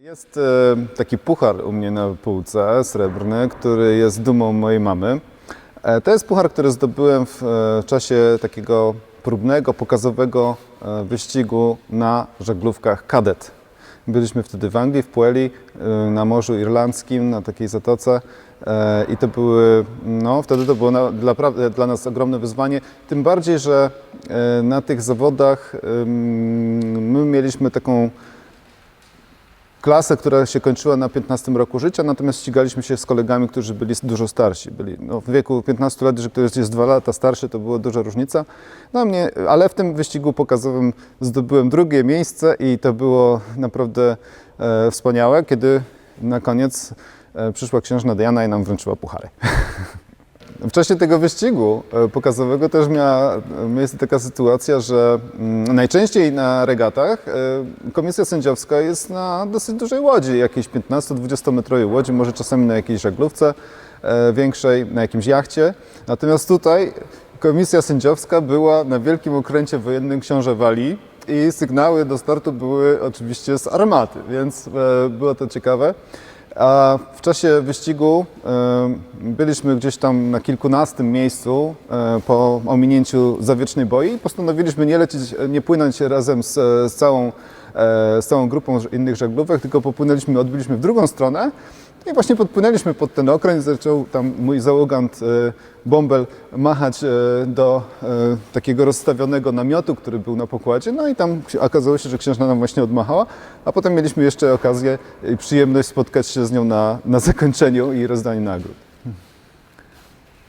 Jest e, taki puchar u mnie na półce, srebrny, który jest dumą mojej mamy. E, To jest puchar, który zdobyłem w e, czasie takiego próbnego, pokazowego wyścigu na żaglówkach kadet. Byliśmy wtedy w Anglii, w Pueli, na Morzu Irlandzkim, na takiej zatoce i to były, no wtedy to było dla, dla nas ogromne wyzwanie, tym bardziej, że na tych zawodach my mieliśmy taką klasę, która się kończyła na 15 roku życia, natomiast ścigaliśmy się z kolegami, którzy byli dużo starsi. Byli no, w wieku 15 lat, że ktoś jest 2 lata starszy, to była duża różnica. No, mnie, ale w tym wyścigu pokazowym zdobyłem drugie miejsce i to było naprawdę e, wspaniałe, kiedy na koniec e, przyszła księżna Diana i nam wręczyła puchary. W czasie tego wyścigu e, pokazowego też miała miejsce taka sytuacja, że mm, najczęściej na regatach e, komisja sędziowska jest na dosyć dużej łodzi, jakiejś 15-20 metrowej łodzi, może czasami na jakiejś żaglówce e, większej, na jakimś jachcie. Natomiast tutaj komisja sędziowska była na wielkim okręcie wojennym Książę Walii i sygnały do startu były oczywiście z armaty, więc było to ciekawe. A w czasie wyścigu byliśmy gdzieś tam na kilkunastym miejscu e, po ominięciu zawiecznej boi. Postanowiliśmy nie lecieć, nie płynąć razem z, z, całą, e, z całą grupą innych żaglówek, tylko popłynęliśmy, odbiliśmy w drugą stronę. I właśnie podpłynęliśmy pod ten okręt, zaczął tam mój załogant e, Bąbel machać e, do e, takiego rozstawionego namiotu, który był na pokładzie. No i tam okazało się, że księżna nam właśnie odmachała, a potem mieliśmy jeszcze okazję i przyjemność spotkać się z nią na, na zakończeniu i rozdaniu nagród.